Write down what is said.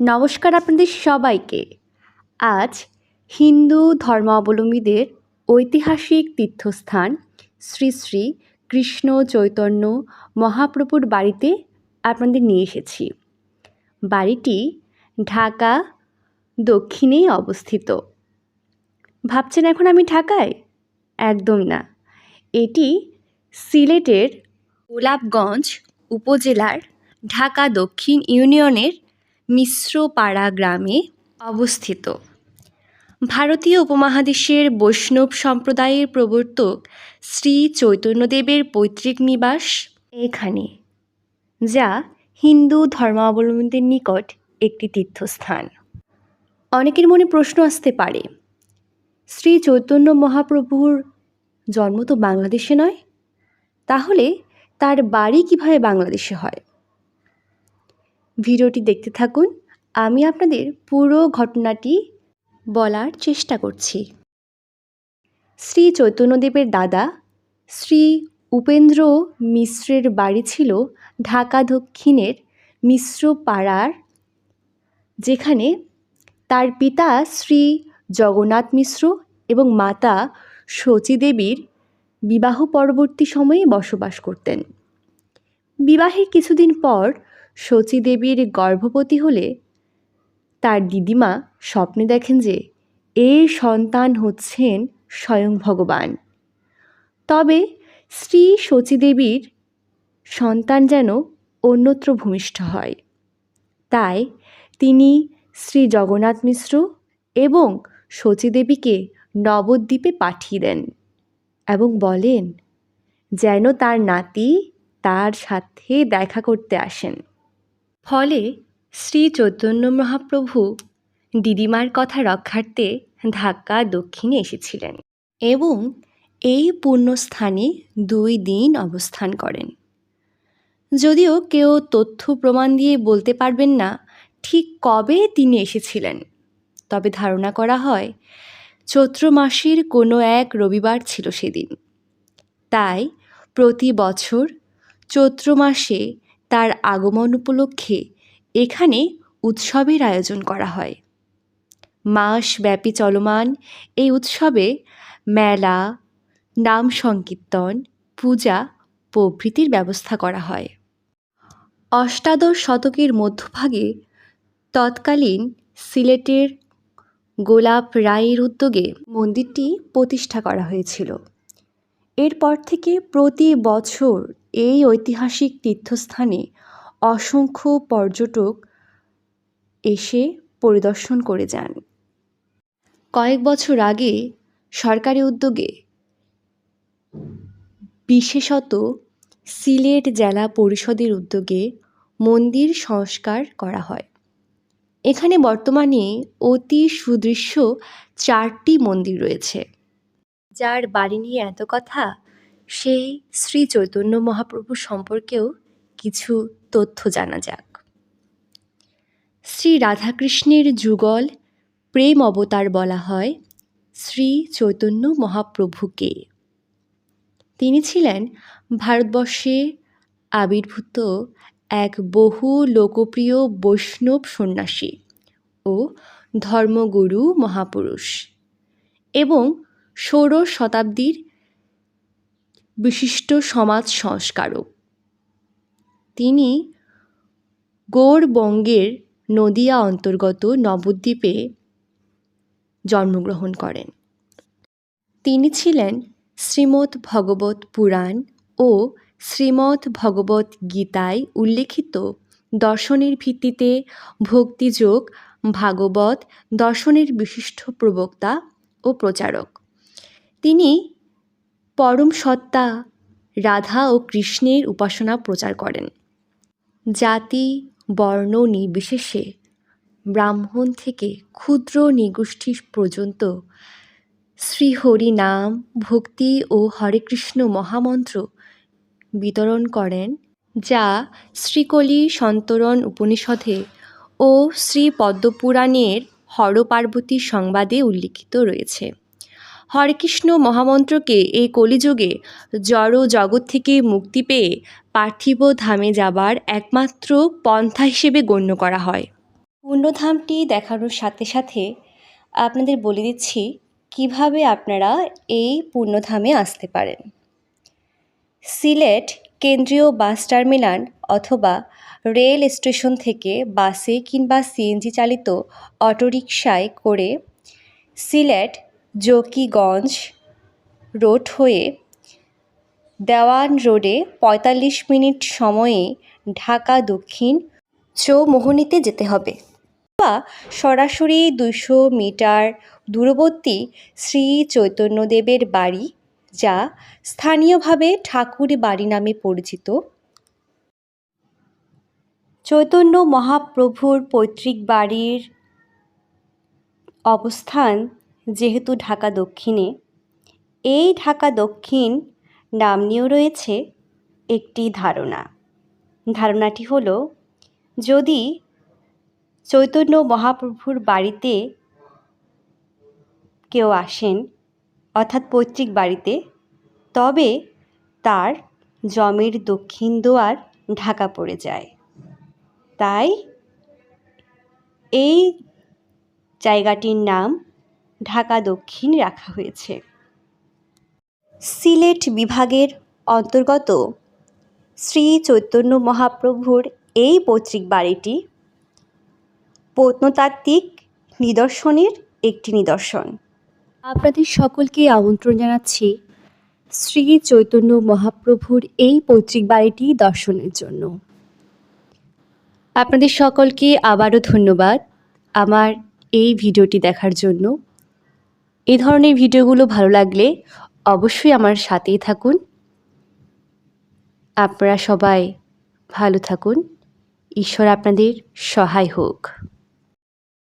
নমস্কার আপনাদের সবাইকে। আজ হিন্দু ধর্মাবলম্বীদের ঐতিহাসিক তীর্থস্থান শ্রী শ্রী কৃষ্ণ চৈতন্য মহাপ্রভুর বাড়িতে আপনাদের নিয়ে এসেছি। বাড়িটি ঢাকা দক্ষিণেই অবস্থিত। ভাবছেন এখন আমি ঢাকায়? একদম না। এটি সিলেটের গোলাপগঞ্জ উপজেলার ঢাকা দক্ষিণ ইউনিয়নের মিশ্রপাড়া গ্রামে অবস্থিত। ভারতীয় উপমহাদেশের বৈষ্ণব সম্প্রদায়ের প্রবর্তক শ্রী চৈতন্যদেবের পৈতৃক নিবাস এখানে, যা হিন্দু ধর্মাবলম্বীদের নিকট একটি তীর্থস্থান। অনেকের মনে প্রশ্ন আসতে পারে, শ্রী চৈতন্য মহাপ্রভুর জন্ম তো বাংলাদেশে নয়, তাহলে তার বাড়ি কীভাবে বাংলাদেশে হয়? ভিডিওটি দেখতে থাকুন। আমি আপনাদের পুরো ঘটনাটি বলার চেষ্টা করছি। শ্রী চৈতন্যদেবের দাদা, শ্রী উপেন্দ্র মিশ্রের বাড়ি ছিল ঢাকা দক্ষিণের মিশ্র পাড়ার, যেখানে তার পিতা শ্রী জগন্নাথ মিশ্র এবং মাতা শচীদেবীর বিবাহ পরবর্তী সময়ে বসবাস করতেন। বিবাহের কিছুদিন পর শচীদেবীর গর্ভবতী হলে তার দিদিমা স্বপ্নে দেখেন যে এর সন্তান হচ্ছেন স্বয়ং ভগবান। তবে শ্রী শচীদেবীর সন্তান যেন অন্যত্র ভূমিষ্ঠ হয়। তাই তিনি শ্রী জগন্নাথ মিশ্র এবং শচীদেবীকে নবদ্বীপে পাঠিয়ে দেন এবং বলেন, যেন তার নাতি তার সাথে দেখা করতে আসেন। ফলে শ্রী চৈতন্য মহাপ্রভু দিদিমার কথা রক্ষার্থে ঢাকা দক্ষিণে এসেছিলেন এবং এই পুণ্যস্থানে দুই দিন অবস্থান করেন। যদিও কেউ তথ্য প্রমাণ দিয়ে বলতে পারবেন না ঠিক কবে তিনি এসেছিলেন, তবে ধারণা করা হয় চৈত্র মাসের কোনো এক রবিবার ছিল সেদিন। তাই প্রতি বছর চৈত্র মাসে তার আগমন উপলক্ষে এখানে উৎসবের আয়োজন করা হয়। মাসব্যাপী চলমান এই উৎসবে মেলা, নাম সংকীর্তন, পূজা, প্রভৃতির ব্যবস্থা করা হয়। অষ্টাদশ শতকের মধ্যভাগে তৎকালীন সিলেটের গোলাপ রায়ের উদ্যোগে মন্দিরটি প্রতিষ্ঠা করা হয়েছিল। এরপর থেকে প্রতি বছর এই ঐতিহাসিক তীর্থস্থানে অসংখ্য পর্যটক এসে পরিদর্শন করে যান। কয়েক বছর আগে সরকারি উদ্যোগে বিশেষত সিলেট জেলা পরিষদের উদ্যোগে মন্দির সংস্কার করা হয়। এখানে বর্তমানে অতি সুদৃশ্য চারটি মন্দির রয়েছে। যার বাড়ি নিয়ে এত কথা, সেই শ্রী চৈতন্য মহাপ্রভু সম্পর্কেও কিছু তথ্য জানা যাক। শ্রী রাধাকৃষ্ণের যুগল প্রেম অবতার বলা হয় শ্রী চৈতন্য মহাপ্রভুকে। তিনি ছিলেন ভারতবর্ষে আবির্ভূত এক বহু লোকপ্রিয় বৈষ্ণব সন্ন্যাসী ও ধর্মগুরু মহাপুরুষ এবং ষোড়শ শতাব্দীর বিশিষ্ট সমাজ সংস্কারক। তিনি গৌড়বঙ্গের নদিয়া অন্তর্গত নবদ্বীপে জন্মগ্রহণ করেন। তিনি ছিলেন শ্রীমদ্ ভগবত পুরাণ ও শ্রীমদ্ ভগবত গীতায় উল্লেখিত। দর্শনের ভিত্তিতে ভক্তিযোগ, ভাগবত দর্শনের বিশিষ্ট প্রবক্তা ও প্রচারক। তিনি পরম সত্তা, রাধা ও কৃষ্ণের উপাসনা প্রচার করেন। জাতি, বর্ণ নির্বিশেষে ব্রাহ্মণ থেকে ক্ষুদ্র নিগোষ্ঠী পর্যন্ত শ্রীহরি নাম, ভক্তি ও হরে কৃষ্ণ মহামন্ত্র বিতরণ করেন, যা শ্রীকলি সন্তরণ উপনিষদে ও শ্রী পদ্মপুরাণের হরপার্বতী সংবাদে উল্লিখিত রয়েছে। হরে কৃষ্ণ মহামন্ত্রকে এই কলিযুগে জড় জগৎ থেকে মুক্তি পেয়ে পার্থিব ধামে যাবার একমাত্র পন্থা হিসেবে গণ্য করা হয়। পূর্ণধামটি দেখানোর সাথে সাথে আপনাদের বলে দিচ্ছি কীভাবে আপনারা এই পূর্ণধামে আসতে পারেন। সিলেট কেন্দ্রীয় বাস টার্মিনাল অথবা রেল স্টেশন থেকে বাসে কিংবা সিএনজি চালিত অটোরিকশায় করে সিলেট জকিগঞ্জ রোড হয়ে দেওয়ান রোডে পঁয়তাল্লিশ মিনিট সময়ে ঢাকা দক্ষিণ চৌমোহনীতে যেতে হবে। বা সরাসরি দুশো মিটার দূরবর্তী শ্রী চৈতন্যদেবের বাড়ি, যা স্থানীয়ভাবে ঠাকুর বাড়ি নামে পরিচিত। চৈতন্য মহাপ্রভুর পৈতৃক বাড়ির অবস্থান যেহেতু ঢাকা দক্ষিণে। এই ঢাকা দক্ষিণ নাম নিয়েও রয়েছে একটি ধারণা। ধারণাটি হলো, যদি চৈতন্য মহাপ্রভুর বাড়িতে কেউ আসেন, অর্থাৎ পৈতৃক বাড়িতে, তবে তার জমের দক্ষিণ দুয়ার ঢাকা পড়ে যায়। তাই এই জায়গাটির নাম ঢাকা দক্ষিণ রাখা হয়েছে। সিলেট বিভাগের অন্তর্গত শ্রী চৈতন্য মহাপ্রভুর এই পৈতৃক বাড়িটি প্রত্নতাত্ত্বিক নিদর্শনের একটি নিদর্শন। আপনাদের সকলকে আমন্ত্রণ জানাচ্ছি শ্রী চৈতন্য মহাপ্রভুর এই পৈতৃক বাড়িটি দর্শনের জন্য। আপনাদের সকলকে আবারও ধন্যবাদ আমার এই ভিডিওটি দেখার জন্য। এই ধরনের ভিডিওগুলো ভালো লাগলে অবশ্যই আমার সাথেই থাকুন। আপনারা সবাই ভালো থাকুন। ঈশ্বর আপনাদের সহায় হোক।